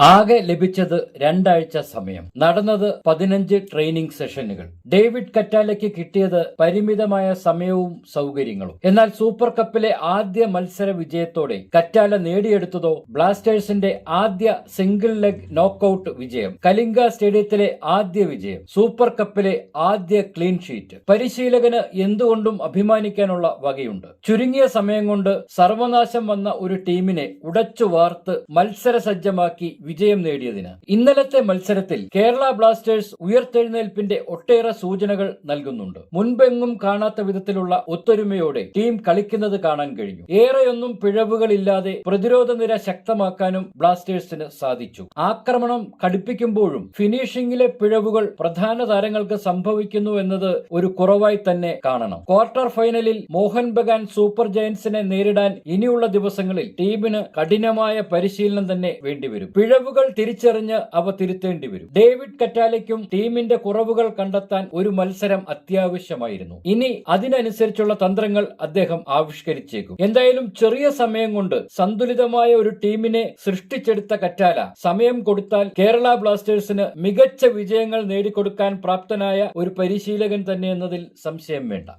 ആകെ ലഭിച്ചത് രണ്ടാഴ്ച സമയം. നടന്നത് പതിനഞ്ച് ട്രെയിനിംഗ് സെഷനുകൾ. ഡേവിഡ് കറ്റാലയ്ക്ക് കിട്ടിയത് പരിമിതമായ സമയവും സൗകര്യങ്ങളും. എന്നാൽ സൂപ്പർ കപ്പിലെ ആദ്യ മത്സര വിജയത്തോടെ കറ്റാല നേടിയെടുത്തതോ ബ്ലാസ്റ്റേഴ്സിന്റെ ആദ്യ സിംഗിൾ ലെഗ് നോക്കൌട്ട് വിജയം കലിംഗ സ്റ്റേഡിയത്തിലെ ആദ്യ വിജയം സൂപ്പർ കപ്പിലെ ആദ്യ ക്ലീൻ ഷീറ്റ്. പരിശീലകന് എന്തുകൊണ്ടും അഭിമാനിക്കാനുള്ള വകയുണ്ട്. ചുരുങ്ങിയ സമയം കൊണ്ട് സർവനാശം വന്ന ഒരു ടീമിനെ ഉടച്ചു വാർത്ത് മത്സര സജ്ജമാക്കി വിജയം നേടിയതിന്. ഇന്നലത്തെ മത്സരത്തിൽ കേരള ബ്ലാസ്റ്റേഴ്സ് ഉയർത്തെഴുന്നേൽപ്പിന്റെ ഒട്ടേറെ സൂചനകൾ നൽകുന്നുണ്ട്. മുൻപെങ്ങും കാണാത്ത വിധത്തിലുള്ള ഒത്തൊരുമയോടെ ടീം കളിക്കുന്നത് കാണാൻ കഴിഞ്ഞു. ഏറെയൊന്നും പിഴവുകളില്ലാതെ പ്രതിരോധ നിര ശക്തമാക്കാനും ബ്ലാസ്റ്റേഴ്സിന് സാധിച്ചു. ആക്രമണം കടുപ്പിക്കുമ്പോഴും ഫിനിഷിംഗിലെ പിഴവുകൾ പ്രധാന താരങ്ങൾക്ക് സംഭവിക്കുന്നു എന്നത് ഒരു കുറവായി തന്നെ കാണണം. ക്വാർട്ടർ ഫൈനലിൽ മോഹൻ ബഗാൻ സൂപ്പർ ജയൻസിനെ നേരിടാൻ ഇനിയുള്ള ദിവസങ്ങളിൽ ടീമിന് കഠിനമായ പരിശീലനം തന്നെ വേണ്ടിവരും. പിഴവുകൾ തിരിച്ചറിഞ്ഞ് അവ തിരുത്തേണ്ടി വരും. ഡേവിഡ് കറ്റാലയ്ക്കും ടീമിന്റെ കുറവുകൾ കണ്ടെത്താൻ ഒരു മത്സരം അത്യാവശ്യമായിരുന്നു. ഇനി അതിനനുസരിച്ചുള്ള തന്ത്രങ്ങൾ അദ്ദേഹം ആവിഷ്കരിച്ചേക്കും. എന്തായാലും ചെറിയ സമയം കൊണ്ട് സന്തുലിതമായ ഒരു ടീമിനെ സൃഷ്ടിച്ചെടുത്ത കറ്റാല സമയം കൊടുത്താൽ കേരള ബ്ലാസ്റ്റേഴ്സിന് മികച്ച വിജയങ്ങൾ നേടിക്കൊടുക്കാൻ പ്രാപ്തനായ ഒരു പരിശീലകൻ തന്നെ എന്നതിൽ സംശയം വേണ്ട.